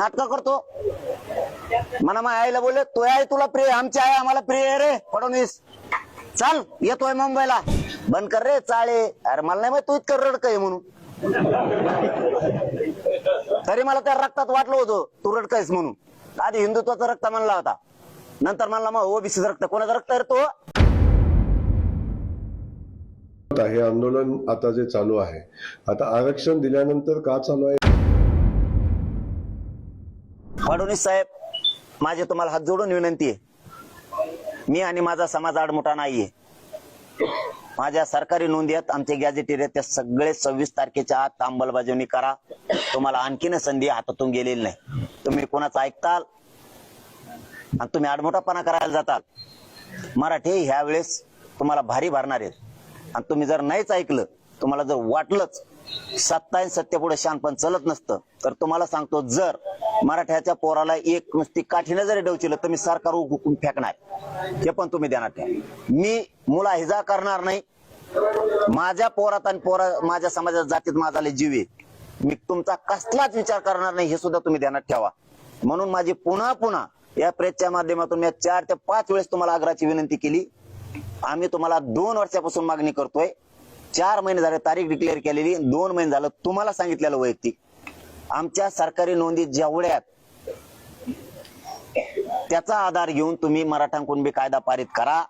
नाटक करतो. मला माझ्या आईला बोलले तो आहे तुला प्रिय आमची आई आम्हाला प्रिय आहे रे फडणवीस. चाल येतोय मुंबईला. बंद कर रे चाळे. अरे मला नाही माहीत तू इतकं रडक आहे म्हणून. तरी मला त्या रक्तात वाटलं होतं तू रडकायस म्हणून. आधी हिंदुत्वाचा रक्त म्हणला होता. नंतर म्हणला मग ओबीसीचं रक्त कोणाचा रक्त आहे तो? आता हे आंदोलन आता जे चालू आहे आता आरक्षण दिल्यानंतर का चालू आहे? फडणवीस साहेब माझे तुम्हाला हात जोडून विनंती आहे. मी आणि माझा समाज आडमोठा नाहीये. माझ्या सरकारी नोंदी आहेत आमचे गॅजेटेर आहेत त्या सगळे सव्वीस तारखेच्या आत अंमलबजावणी करा. तुम्हाला आणखीन संधी हातातून गेलेली नाही. तुम्ही कोणाचं ऐकताल? आणि तुम्ही आडमोठापणा करायला जाताल. मराठी ह्या वेळेस तुम्हाला भारी भरणार आहेत. आणि तुम्ही जर नाहीच ऐकलं तुम्हाला जर वाटलंच सत्ता आणि सत्तेपुढे शानपण चलत नसतं तर तुम्हाला सांगतो जर मराठ्याच्या पोराला एक नुसती काठीनं जरी डवचिलं तर मी सरकार हुकूम फेकणार. हे पण तुम्ही देणार ठेवा मी मुला हिजा करणार नाही. माझ्या पोरात आणि पोरा माझ्या समाजात जातीत माझा जीव आहे मी तुमचा कसलाच विचार करणार नाही हे सुद्धा तुम्ही ध्यानात ठेवा. म्हणून माझी पुन्हा पुन्हा या प्रेसच्या माध्यमातून मी चार ते पाच वेळेस तुम्हाला आग्रहाची विनंती केली. आम्ही तुम्हाला दोन वर्षापासून मागणी करतोय. चार महिने झाले तारीख डिक्लेअर केलेली दोन महिने झालं तुम्हाला सांगितलेलं वैयक्तिक. आमच्या सरकारी नोंदी जेवढ्या त्याचा आधार घेऊन तुम्ही मराठा कुणबी कायदा पारित करा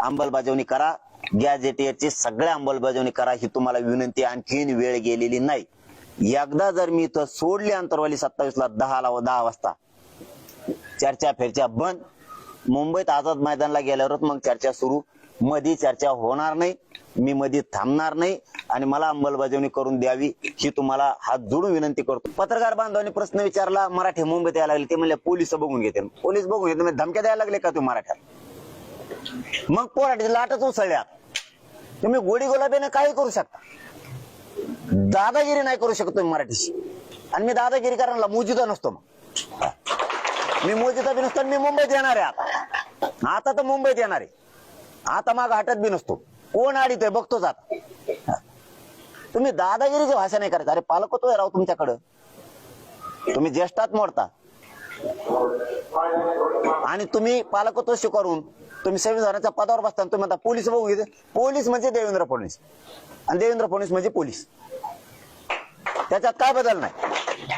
अंमलबजावणी करा. गॅजेटियरची सगळ्या अंमलबजावणी करा ही तुम्हाला विनंती आणखीन वेळ गेलेली नाही. एकदा जर मी इथं सोडली अंतरवाली सत्तावीस ला दहा ला दहा वाजता चर्चा फेरच्या बंद. मुंबईत आझाद मैदानला गेल्यावरच मग चर्चा सुरू. मधी चर्चा होणार नाही मी मधी थांबणार नाही आणि मला अंमलबजावणी करून द्यावी ही तुम्हाला हात जोडून विनंती करतो. पत्रकार बांधवांनी प्रश्न विचारला मराठी मुंबईत यायला लागले ते म्हणले पोलीस बघून घेते. पोलीस बघून घेते धमक्या द्यायला लागले का तुम्ही मराठ्यात मग पोराठी लाटच उसळल्या तुम्ही गोडी गुलाबीने काही करू शकता. दादागिरी नाही करू शकत तुम्ही मराठीशी. आणि मी दादागिरी करायला मोजिदा नसतो मग. मी मोजिदा बी नसतो आणि मी मुंबईत येणार आहे आता. आता तर मुंबईत येणार आहे. आता माग हटत बी नसतो. कोण आडीतोय बघतोच आता तुम्ही दादागिरीची भाषा नाही करायचं. अरे पालकत्व आहे राव तुमच्याकडं. तुम्ही ज्येष्ठात मोडता. आणि तुम्ही पालकत्व स्वीकारून तुम्ही संविधानाच्या पदावर बसता तुम्ही आता पोलीस बघू घेते पोलीस म्हणजे देवेंद्र फडणवीस. आणि देवेंद्र फडणवीस म्हणजे पोलीस. त्याच्यात काय बदल नाही.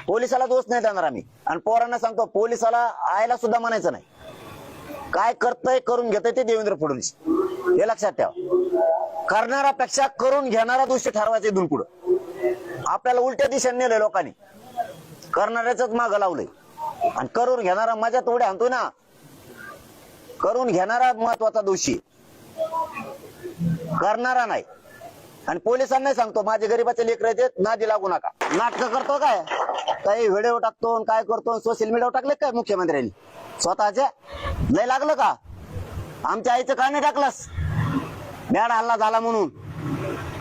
पोलिसाला दोष नाही देणार आम्ही. आणि पोरांना सांगतो पोलिसाला आयला सुद्धा म्हणायचं नाही. काय करतय करून घेतय ते देवेंद्र फडणवीस. हे लक्षात ठेवा. करणारापेक्षा करून घेणारा दोषी ठरवायचं इथून पुढं. आपल्याला उलट्या दिशेने नेलंय लोकांनी. करणाऱ्याच माग लावलंय. आणि करून घेणारा मजा थोडी आणतोय ना. करून घेणारा महत्त्वाचा दोषी. करणारा नाही. आणि पोलिसांना सांगतो माझे गरीबाचे लेकर आहेत नादी लागू नका. नाटक करतो काय? काही व्हिडिओ टाकतो आणि काय करतो? सोशल मीडियावर टाकले काय मुख्यमंत्र्यांनी? स्वतःचे? लय लागलं का? आमच्या आईचं का नाही टाकलंस. बॅड हल्ला झाला म्हणून.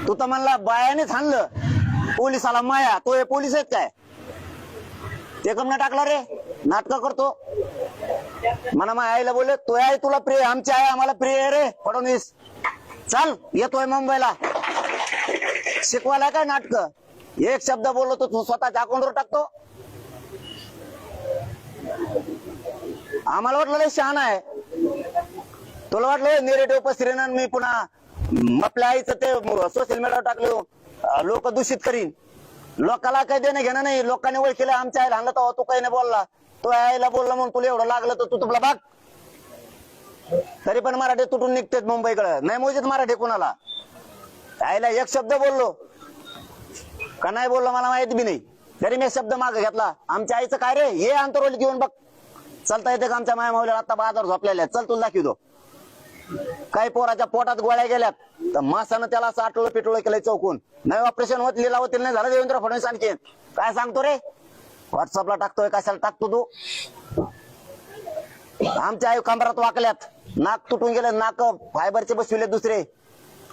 तू तर म्हणला बायानेच हाणलं. पोलिसाला माया तो हे पोलीस आहेत काय? ते कम नाही टाकला रे. नाटक करतो. मला माझ्या आईला बोलले तो आहे तुला प्रिय आमची आई आम्हाला प्रिय आहे रे फडणवीस. चाल येतोय मुंबईला. शिकवायला काय नाटक? एक शब्द बोललो तो तू स्वतःच्या अकाउंटवर टाकतो. आम्हाला वाटलं लय शहाणा आहे. तुला वाटलं निरेटिव्ह पसरेन मी पुन्हा आपल्या आईचं ते सोशल मीडियावर टाकलं. लोक दूषित करीन. लोकाला काही देणं घेणं नाही. लोकांनी ओळखीला आमच्या आईला आणलं तेव्हा तू काही नाही बोलला. तो आईला बोलला म्हणून तुला एवढं लागलं तर तू तुला बाग तरी पण मराठी तुटून निघतेत मुंबईकडे. नाही मोजित मराठी कुणाला? आईला एक शब्द बोललो. का नाही बोललो मला माहीत बी नाही. तरी मी शब्द माग घेतला. आमच्या आईचं काय रे? हे अंतरवली घेऊन बघ. चलता येते का आमच्या माया माऊल्या आता बाजार झोपलेल्या आहेत. चल तुला दाखवतो. काही पोराच्या पोटात गोळ्या गेल्यात तर मासानं त्याला असं आटवलं पिटवलं केलंय चौकून. नाही ऑपरेशन होत लिला होतील नाही झालं देवेंद्र फडणवीस आणखी काय सांगतो रे? व्हॉट्सअपला टाकतोय कशाला टाकतो तू? आमच्या आई कमरात वाकल्यात. नाक तुटून गेले नाक फायबरचे बसविले दुसरे.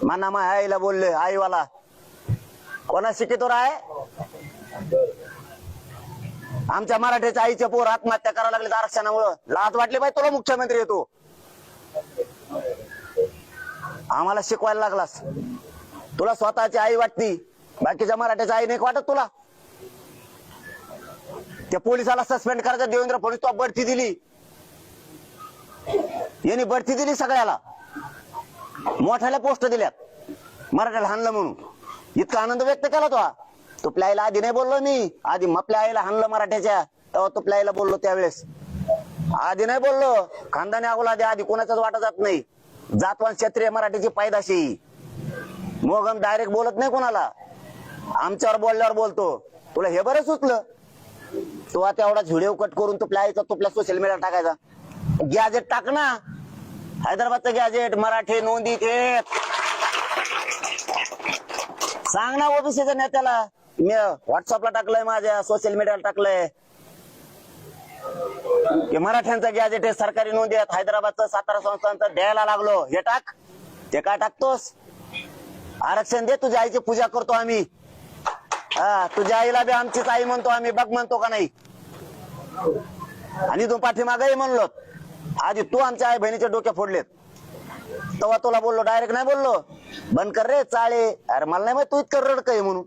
माना मा आईला बोलले आईवाला. कोणा शिकितो राय? आमच्या मराठीच्या आईचे पोर आत्महत्या करायला लागले आरक्षणामुळं. लाज वाटली पाहिजे तुला मुख्यमंत्री येतो आम्हाला शिकवायला लागलास. तुला स्वतःची आई वाटती बाकीच्या मराठीच्या आई नाही वाटत तुला. त्या पोलिसाला सस्पेंड करायचा देवेंद्र फडणवीस तुला बढती दिली. यांनी बढती दिली सगळ्याला. मोठ्याला पोस्ट दिल्यात. मराठ्याला हाणलं म्हणून. इतका आनंद व्यक्त केला तो तुपल्या आईला आधी नाही बोललो मी. आधी मपल्या आईला हाणलं मराठ्याच्या. तेव्हा तुपल्या आईला बोललो त्यावेळेस. आधी नाही बोललो. खानदानी अगोला आधी आधी कोणाचाच वाटा जात नाही. जातवान क्षत्रिय मराठीची पायदाशी मोगम डायरेक्ट बोलत नाही कोणाला. आमच्यावर बोलल्यावर बोलतो. तुला हे बरं सुचलं? तो आता एवढा व्हिडिओ कट करून तुपल्या आईचा तुपल्या सोशल मीडिया टाकायचा. गॅजेट टाक ना. हैदराबादचं गॅजेट मराठी नोंदी येत सांग ना ओबीसीच्या नेत्याला. मी व्हॉट्सअपला टाकलंय माझ्या सोशल मीडियाला टाकलंय. की मराठ्यांचं गॅजेट आहे सरकारी नोंदी आहेत. हैदराबादचं सातारा संस्थांचं द्यायला लागलो. हे टाक. ते काय टाकतोस? आरक्षण दे तुझ्या आईची पूजा करतो आम्ही. हा तुझ्या आईला बी आमचीच आई म्हणतो आम्ही. बघ म्हणतो का नाही? आणि तू पाठीमागही म्हणलो. आधी तू आमच्या आई बहिणीचे डोके फोडलेत. तेव्हा तुला बोललो डायरेक्ट नाही बोललो. बंद कर रे चाळे. अरे मला नाही तू इतकं रडक आहे म्हणून.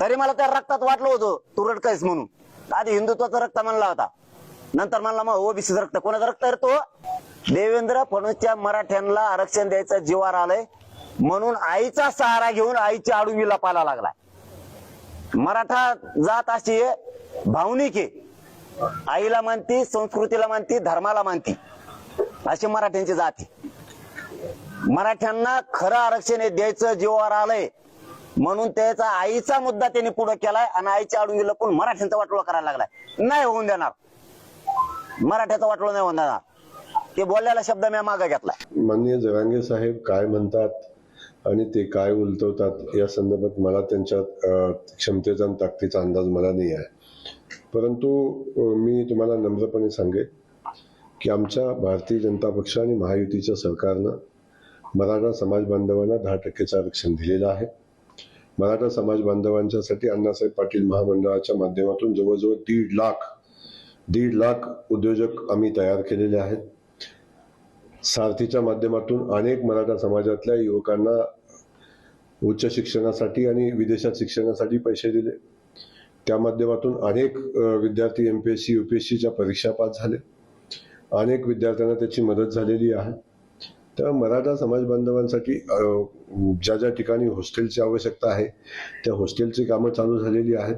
तरी मला त्या रक्तात वाटलं होतं तू रडकयस म्हणून. आधी हिंदुत्वाचा रक्त म्हणला होता. नंतर म्हणला मग ओबीसीचं रक्त. कोणाचं रक्त आहे तो? देवेंद्र फडणवीसच्या मराठ्यांना आरक्षण द्यायचं जीवार आलंय. म्हणून आईचा सहारा घेऊन आईची आडुवीला पाला लागलाय. मराठा जात अशी भावनिक आहे. आईला मानती संस्कृतीला मानती धर्माला मानती. अशी मराठ्यांची जात आहे. मराठ्यांना खरं आरक्षण द्यायचं जीवावर आलंय. म्हणून त्याचा आईचा मुद्दा त्यांनी पुढे केलाय आणि आईच्या आडून लपून मराठ्यांचा वाटोळा करायला लागलाय. नाही होऊन देणार. मराठ्याचा वाटोळा नाही होऊन देणार. ते बोललेला शब्द मी मागे घेतलाय. माननीय जरांगे साहेब काय म्हणतात आणि ते काय उलटवतात या संदर्भात मला त्यांच्या क्षमतेचा आणि ताकदीचा अंदाज मला नाही आहे. परंतु मी तुम्हाला नम्रपणे सांगेन की आमच्या भारतीय जनता पक्ष आणि महायुतीच्या सरकारनं मराठा समाज बांधवांना दहा टक्केचं आरक्षण दिलेलं आहे. मराठा समाज बांधवांच्यासाठी अण्णासाहेब पाटील महामंडळाच्या माध्यमातून जवळजवळ दीड लाख दीड लाख उद्योजक आम्ही तयार केलेले आहेत. सारथीच्या माध्यमातून अनेक मराठा समाजातल्या युवकांना उच्च शिक्षणासाठी आणि विदेशात शिक्षणासाठी पैसे दिले. त्या माध्यमातून अनेक विद्यार्थी M P S C U P S सीच्या परीक्षा पास झाले. अनेक विद्यार्थ्यांना त्याची मदत झालेली आहे. तर मराठा समाज बांधवांसाठी ज्या ज्या ठिकाणी हॉस्टेलची आवश्यकता आहे त्या हॉस्टेलची कामं चालू झालेली आहेत.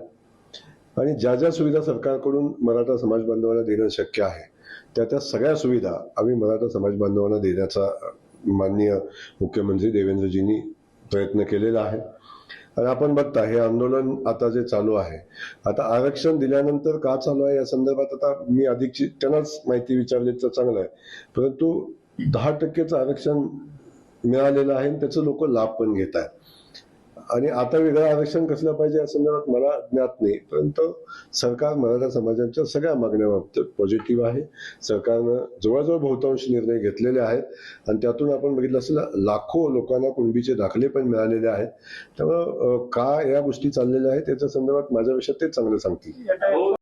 आणि ज्या ज्या सुविधा सरकारकडून मराठा समाज बांधवांना देणं शक्य आहे त्या त्या सगळ्या सुविधा आम्ही मराठा समाज बांधवांना देण्याचा माननीय मुख्यमंत्री देवेंद्रजींनी प्रयत्न केलेला आहे. आणि आपण बघता हे आंदोलन आता जे चालू आहे आता आरक्षण दिल्यानंतर का चालू आहे या संदर्भात आता मी अधिकची त्यांनाच माहिती विचारली तर चांगलं आहे. परंतु दहा टक्केचं आरक्षण मिळालेलं आहे आणि त्याचं लोक लाभ पण घेत आहेत. आणि आता वेगळं आरक्षण कसलं पाहिजे या संदर्भात मला ज्ञात नाही. परंतु सरकार मराठा समाजाच्या सगळ्या मागण्याबाबत पॉझिटिव्ह आहे. सरकारनं जवळजवळ बहुतांश निर्णय घेतलेले आहेत. आणि त्यातून आपण बघितलं असेल लाखो लोकांना कुणबीचे दाखले पण मिळालेले आहेत. त्यामुळं का या गोष्टी चाललेल्या आहेत त्याच्या संदर्भात माझ्यापेक्षा तेच चांगलं सांगतील. हो.